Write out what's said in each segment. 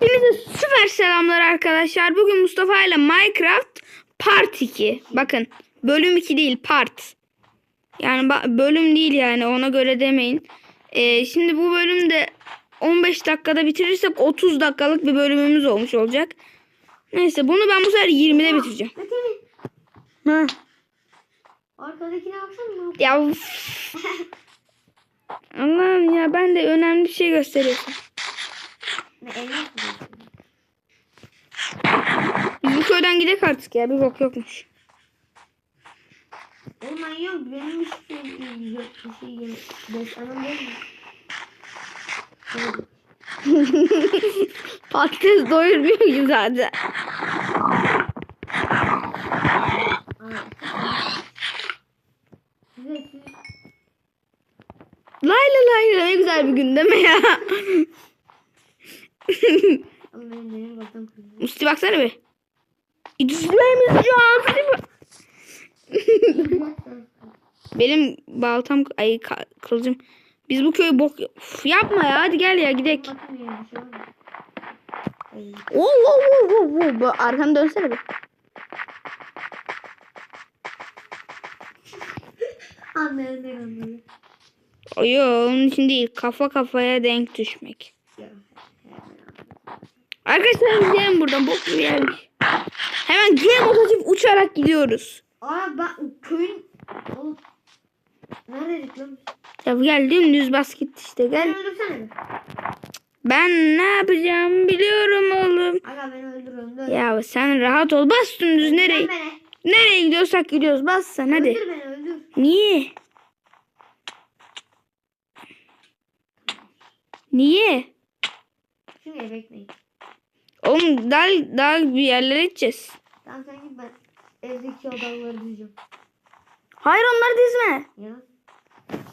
Hepinize süper selamlar arkadaşlar. Bugün Mustafa ile Minecraft Part 2. Bakın bölüm 2 değil part. Yani bölüm değil yani ona göre demeyin. Ee, şimdi bu bölümde 15 dakikada bitirirsek 30 dakikalık bir bölümümüz olmuş olacak. Neyse bunu ben bu sefer 20'de bitireceğim. Ha. arkadakine baksana. Ya. Allah'ım ya ben de önemli bir şey gösteriyorsun. Ne? Biz bu köyden gidek artık ya bir bok yokmuş. Oğlum ben yok. Benim şey yok. Bir şey yok. Beş anam değil mi? Evet. Patates doyurmuyor ki zaten. Siz Layla layla ne güzel bir gün değil mi ya? ama benim benim bakım kızım. Musti baksana bir. İdrislerimiz ya. Benim baltam ay kılıcım. Biz bu köyü bok Uf, yapma ya hadi gel ya gidek. Oo oo oo oo arkanı dönsene bir. Anladım anladım. Yo onun için değil kafa kafaya denk düşmek. Ya. Arkadaşlar gidelim buradan bok gibi yermiş. Hemen G motosiklet uçarak gidiyoruz. Aa ben köyün... Oğlum. Neredeydik lan? Ya gel dümdüz bas git işte Beni gel. öldürsene. Ben ne yapacağımı biliyorum oğlum. Aga beni öldür öldür. Ya sen rahat ol. Bas dümdüz nereye? Beni. Nereye gidiyorsak gidiyoruz. Bas sen hadi. Öldür beni öldür. Niye? Niye? Eve ekmeği. Oğlum daha, daha bir yerlere gideceğiz. Tamam sen git ben evdeki odaları diyeceğim. Hayır onları dizme. Ya.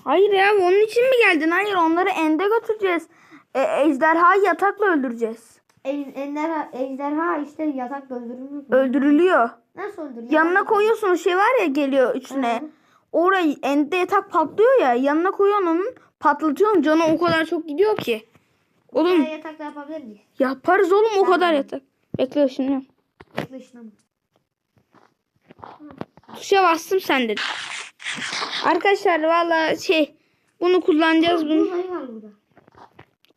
Hayır ya onun için mi geldin? Hayır onları ende götüreceğiz. E, ejderha yatakla öldüreceğiz. Ejderha, ejderha işte yatakla öldürülmüyor. Öldürülüyor. Nasıl öldürülüyor? Yanına koyuyorsun o şey var ya geliyor üstüne. Hı. Orayı ende yatak patlıyor ya. Yanına koyuyorsun onun patlatıyorsun. Canı o kadar çok gidiyor ki. Oğlum Ben yatakla yapabilir miyiz? yaparız oğlum o kadar yatak. Bekle şimdi. İşine mi? Tuşa bastım sen dedin. Arkadaşlar valla şey bunu kullanacağız Bu bunu.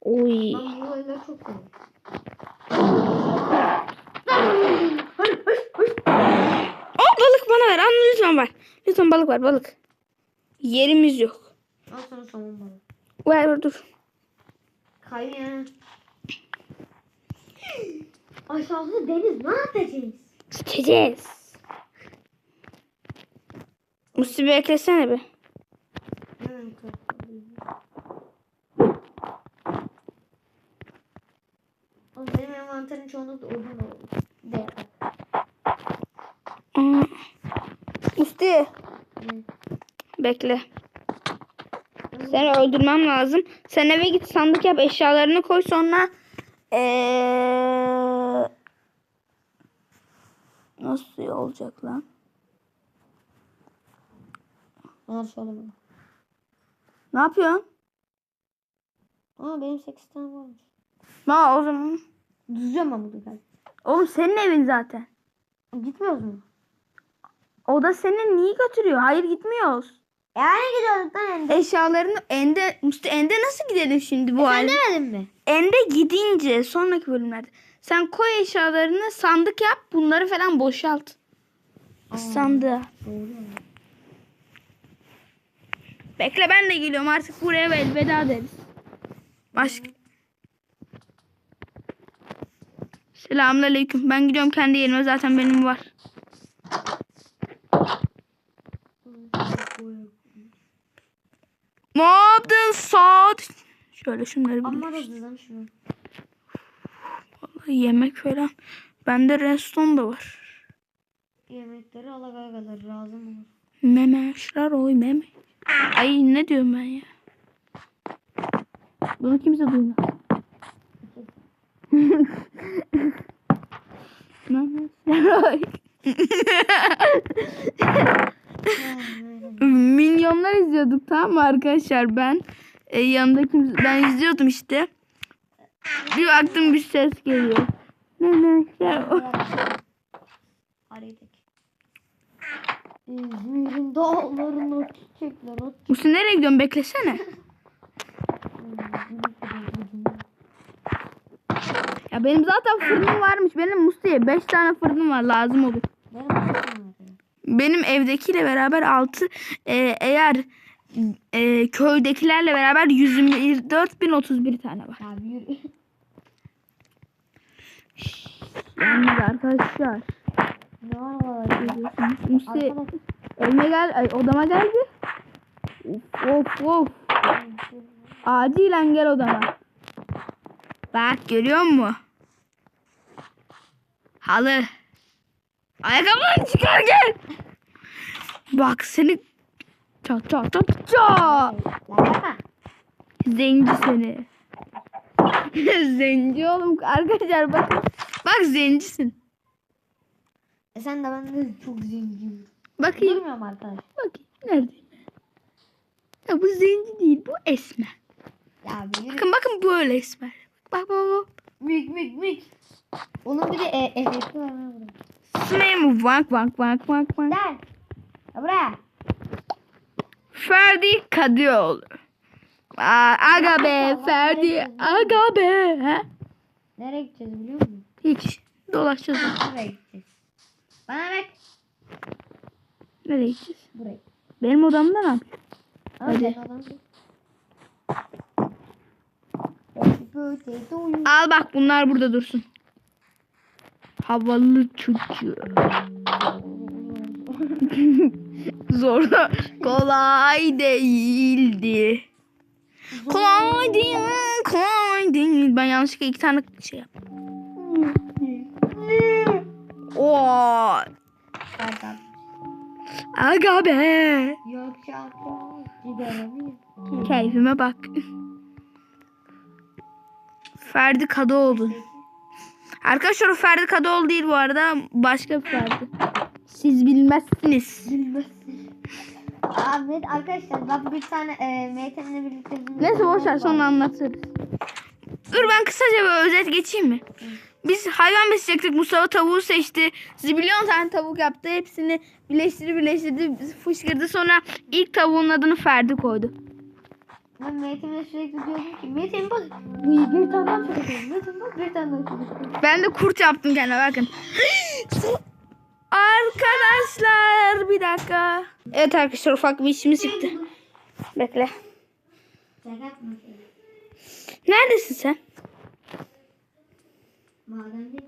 Oy. Aa balık bana ver. Anne lütfen ver. Lütfen balık ver balık. Yerimiz yok. Al sana somon balığı. Ver, dur. Kayıyor ya. Aşağıda deniz ne yapacağız? Gideceğiz. Musti beklesene bir. Oğlum benim envanterim çoğunlukla odun oldu. De. Musti bekle. Seni öldürmem lazım. Sen eve git sandık yap eşyalarını koy sonra ee... nasıl olacak lan? Bana söyle bana. Ne yapıyorsun? Aa benim 8 tane varmış. Ma o zaman. Düzeceğim ben bunu galiba. Oğlum senin evin zaten. Gitmiyoruz mu? O da senin niye götürüyor? Hayır gitmiyoruz. Yani gidiyorduk lan Ende. Eşyalarını ende Musti ende nasıl gidelim şimdi bu Sen halde? demedin mi? Ende gidince sonraki bölümlerde. Sen koy eşyalarını sandık yap bunları falan boşalt. Doğru ya. Bekle ben de geliyorum artık buraya ve elveda deriz. Başka. Selamünaleyküm. Ben gidiyorum kendi yerime zaten benim var. Ne yaptın saat? Şöyle şunları bir Amma düzen şunu. yemek falan. Bende reston da var. Yemekleri alagagalar lazım olur. Meme şurar oy meme. Ay ne diyorum ben ya? Bunu kimse duymaz. Meme şurar oy. İzliyorduk tamam mı arkadaşlar ben e, yanında kim ben izliyordum işte. Bir baktım bir ses geliyor. Ne ne? Ya, Hareket. İzmir'in dağlarında o çiçekler o nereye gidiyorsun? Beklesene. Ya benim zaten fırınım varmış. Benim Musti'ye 5 tane fırınım var. Lazım olur. Benim. Benim evdekiyle beraber 6 eğer e, köydekilerle beraber 124 bin 31 tane var. Yürü. Yalnız arkadaşlar. Ne. Musti Arkadaş. evime gel, ay, odama gel bir. Of of of. Acilen gel odama. Bak görüyor musun? Halı. Ayakkabını çıkar gel. Bak seni çat çat çat çat. Zenci seni. zenci oğlum arkadaşlar bakın. Bak zencisin. E sen de ben de çok zenciyim. Bakayım. Durmuyorum arkadaş. Bakayım. Neredeyim? Ya bu zenci değil bu esmer. Ya yürü. Bakın bakın böyle esmer. Bak bak bak. Mik mik mik. Onun bir de e efekti var. Sinem vank vank vank vank vank. Gel. Ya buraya. Ferdi Kadıoğlu. Aa, aga be Ferdi aga be. Ha? Nereye gideceğiz biliyor musun? Hiç dolaşacağız. Buraya gideceğiz. Bana bak. Nereye gideceğiz? Buraya. Benim odamda? Ama Hadi. Al bak bunlar burada dursun. Havalı çocuğu. Zor. Kolay değildi. Kolay değil, kolay değil. Ben yanlışlıkla iki tane şey yaptım. Oo, Pardon. aga be. Yok şaka. Gidelim. Keyfime bak. Ferdi Kadıoğlu. Arkadaşlar o Ferdi Kadıoğlu değil bu arada. Başka bir Ferdi. Siz bilmezsiniz. Ahmet arkadaşlar ben bir tane e, Meytem'le birlikte bir Neyse boş ver sonra anlatırız. Dur ben kısaca bir özet geçeyim mi? Biz hayvan besleyecektik. Mustafa tavuğu seçti. Zibilyon tane tavuk yaptı. Hepsini birleştirdi birleştirdi fışkırdı. Sonra ilk tavuğun adını Ferdi koydu. Ben Meytem'le sürekli diyordum ki Meytem bak bir tane daha çocuk oldu. Meytem bak bir tane daha çocuk oldu. Ben de kurt yaptım kendime bakın. Arkadaşlar bir dakika. Evet arkadaşlar ufak bir işimiz çıktı. Bekle. Neredesin sen? Maden değil.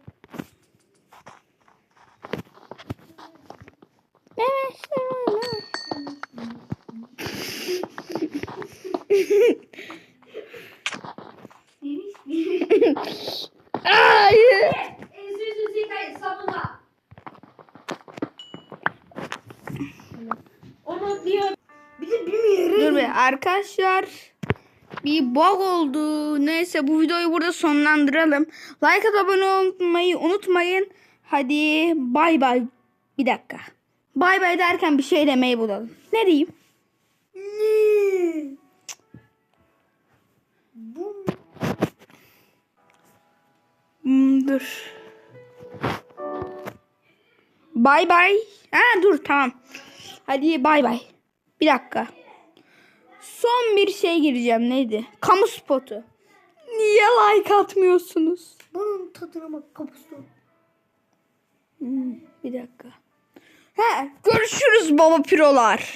Hayır. Dur be arkadaşlar. Bir bug oldu. Neyse bu videoyu burada sonlandıralım. Like atıp abone olmayı unutmayın. Hadi bay bay. Bir dakika. Bay bay derken bir şey demeyi bulalım. Ne diyeyim? Hmm, dur. Bay bay. Ha dur tamam. Hadi bay bay. Bir dakika. Son bir şey gireceğim. Neydi? Kamu spotu. Niye like atmıyorsunuz? Bunun tadına bak kapustu. Hmm, bir dakika. Ha, görüşürüz baba pirolar.